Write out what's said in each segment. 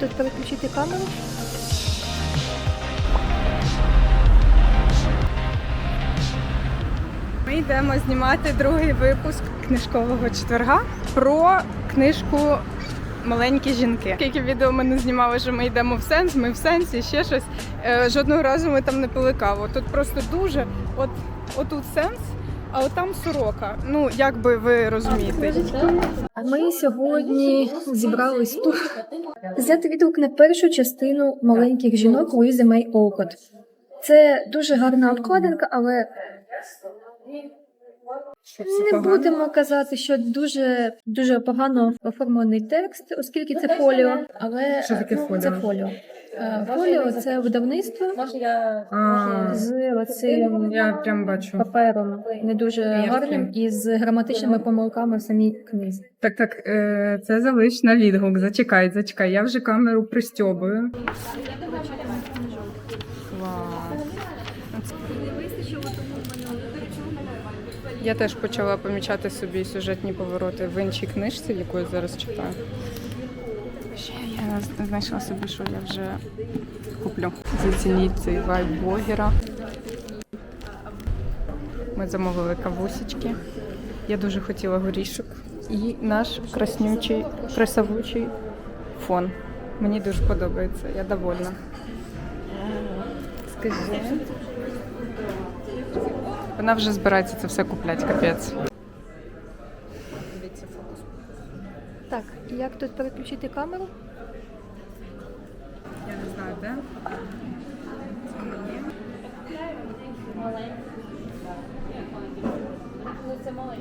тут переключити камеру? Ми йдемо знімати другий випуск книжкового четверга про книжку Маленькі жінки. Скільки відео ми не знімали, що ми йдемо в сенс, ми в сенсі, ще щось. Е, Жодного разу ми там не пили каву. Тут просто дуже, от отут сенс, а от там сорока. Ну, як би ви розумієте. Ми сьогодні зібрались тут взяти відгук на першу частину маленьких жінок Луїзи Мей Олкот. Це дуже гарна обкладинка, але не будемо казати, що дуже дуже погано оформлений текст, оскільки це фоліо. Але фоліо? Це фоліо. Е, Фоліо це видавництво А, з оцим я прям бачу. папером не дуже гарним і з граматичними помилками в самій книзі. Так, так, е, це залиш на відгук. Зачекай, зачекай. Я вже камеру пристьобую. Я теж почала помічати собі сюжетні повороти в іншій книжці, яку я зараз читаю. Знайшла собі, що я вже куплю. Зацініть цей вайб блогера. Ми замовили кавусечки. Я дуже хотіла горішок. І наш краснючий, красавучий фон. Мені дуже подобається, я довольна. Скажи. Вона вже збирається це все купляти, капець. Так, як тут переключити камеру? Я не знаю, де. Це мені.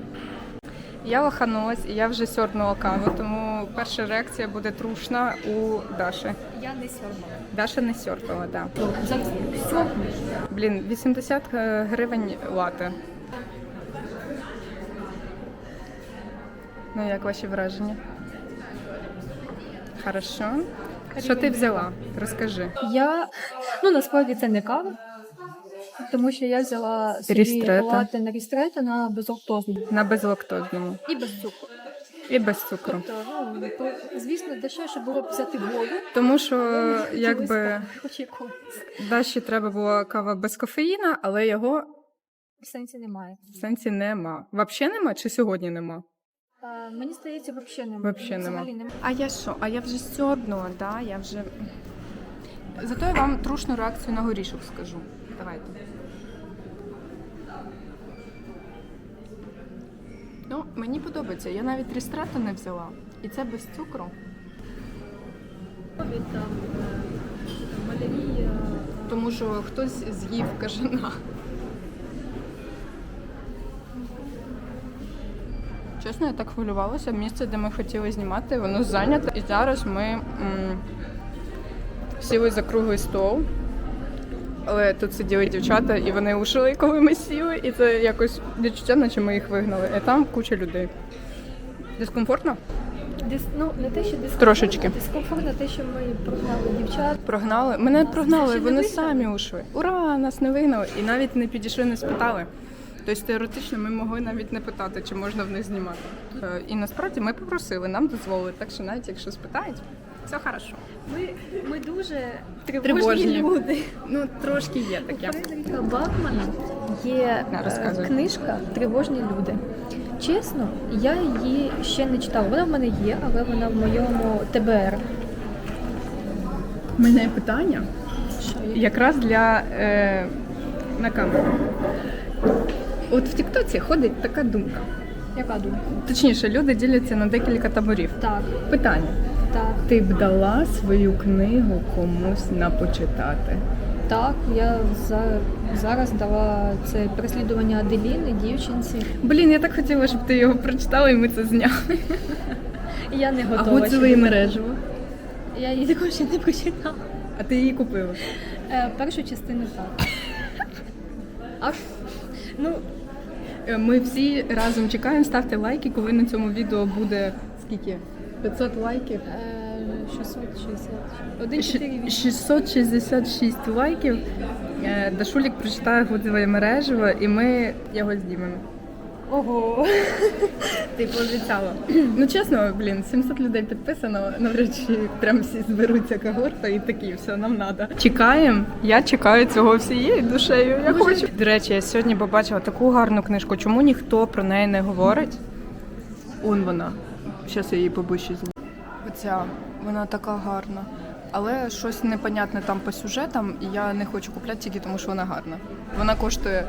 Я лоханулась і я вже сьорбнула каву, тому перша реакція буде трушна у Даші. Я не сьорбала. Даша не сьорбала, так. Да. Блін, 80 е, гривень лати. Ну, як ваші враження? Хорошо. Що ти взяла? Розкажи. Я ну насправді це не кава, тому що я взяла собі Рістрето. лати на рістрето на безлактозну На безлактозному. і без цукру. І без цукру. Тобто, ну, то, звісно, дешевше було б взяти воду. Тому що якби Хоч. Даші треба була кава без кофеїна, але його В сенсі немає. в сенсі нема. Взагалі нема чи сьогодні нема? А, мені здається, взагалі немає. Вообще нема. Взагалі немає. А я що? А я вже сьорбнула, да? Я вже. Зато я вам трушну реакцію на горішок скажу. Давайте. Ну, мені подобається. Я навіть рістрето не взяла. І це без цукру. Тому що хтось з'їв кажана. Чесно, я так хвилювалася. Місце, де ми хотіли знімати, воно зайнято. І зараз ми м, сіли за круглий стол. Але тут сиділи дівчата, і вони ушли, коли ми сіли, і це якось відчуття, наче ми їх вигнали. А там куча людей. Дискомфортно? Дис, ну, не те, що дискомфортно. Трошечки. Дискомфортно те, що ми прогнали дівчат. Прогнали. Мене прогнали, вони самі ушли. Ура! Нас не вигнали. І навіть не підійшли, не спитали. Тобто теоретично ми могли навіть не питати, чи можна в них знімати. Е, І насправді ми попросили, нам дозволили. Так що навіть якщо спитають, все хорошо. Ми, ми дуже Тривожні. тривожні люди. Ну трошки є таке. Фредеріка Бакмана є е, книжка Тривожні люди. Чесно, я її ще не читала. Вона в мене є, але вона в моєму ТБР. У мене є питання Що якраз для е, на камеру. От в Тіктоці ходить така думка. Яка думка? Точніше, люди діляться на декілька таборів. Так, Питання: так, ти б дала свою книгу комусь на почитати? так. Я за, зараз дала це переслідування Аделіни, дівчинці. Блін, я так хотіла, щоб ти його прочитала і ми це зняли. Я не А готова. Гудзове ще і мережево. Я її також ще не прочитала. А ти її купила. Е, першу частину так. А ну, Е, Ми всі разом чекаємо, ставте лайки, коли на цьому відео буде скільки? 500 лайків. е, 660. 1,48. 666 лайків. Е, Дашулік прочитає Гудзеве мережево, і ми його знімемо. Ого. ти пообіцяла. Ну чесно, блін, 700 людей підписано, навряд чи прям всі зберуться когорта і такі, все, нам надо. Чекаємо. Я чекаю цього всією душею. Я хочу. До речі, я сьогодні побачила таку гарну книжку. Чому ніхто про неї не говорить? Он вона. Зараз я її побачу. Оця, вона така гарна. Але щось непонятне там по сюжетам, і я не хочу купляти тільки тому, що вона гарна. Вона коштує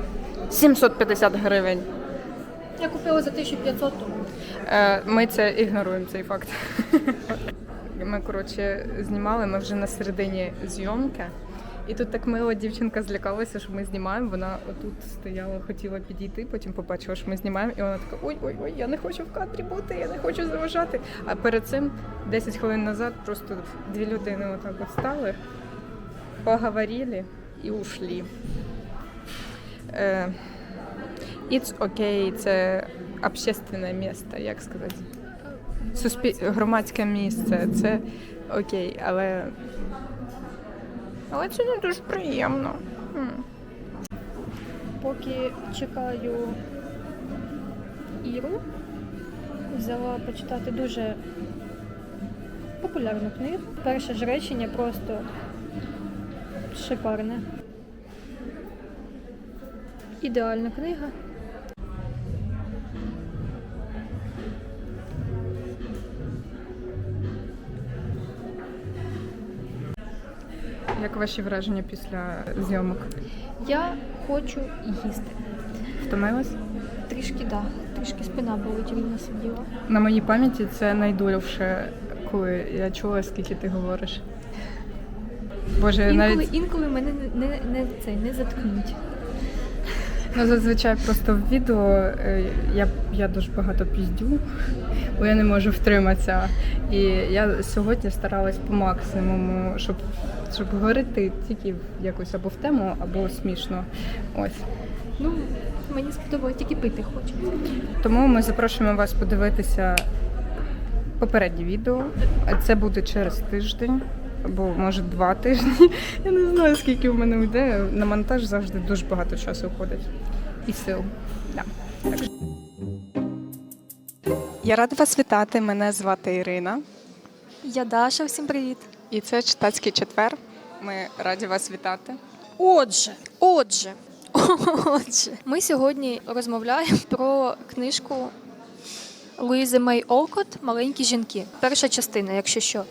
750 гривень. Я купила за 1500 тому. Е, Ми це ігноруємо цей факт. Ми коротше знімали, ми вже на середині зйомки. І тут так мило дівчинка злякалася, що ми знімаємо. Вона отут стояла, хотіла підійти, потім побачила, що ми знімаємо, і вона така: ой, ой, ой, я не хочу в кадрі бути, я не хочу заважати. А перед цим 10 хвилин назад просто дві людини отак от стали, поговорили і ушли. Е, It's okay, це общественне місце, як сказати. Суспі... Громадське місце, це окей, але. Але це не дуже приємно. М. Поки чекаю Іру, взяла почитати дуже популярну книгу. Перше ж речення просто шикарне. Ідеальна книга. Як ваші враження після зйомок? Я хочу їсти. Втомилась? Трішки, да, трішки спина болить, рівно сиділа. На моїй пам'яті це найдовше, коли я чула, скільки ти говориш. Боже, Інколи, навіть інколи мене не, не, не, це, не заткнуть. ну, зазвичай просто в відео е, я, я дуже багато піздю, бо я не можу втриматися. І я сьогодні старалась по максимуму, щоб, щоб говорити тільки якось або в тему, або смішно. Ось. Ну, мені сподобалось, тільки пити хочу. Тому ми запрошуємо вас подивитися попереднє відео. А Це буде через тиждень або може два тижні. Я не знаю, скільки в мене йде. На монтаж завжди дуже багато часу входить і сил. Да. Так. Я рада вас вітати. Мене звати Ірина. Я Даша, всім привіт. І це читацький четвер. Ми раді вас вітати. Отже, отже, отже, ми сьогодні розмовляємо про книжку Луїзи Мей Олкот Маленькі жінки. Перша частина, якщо що.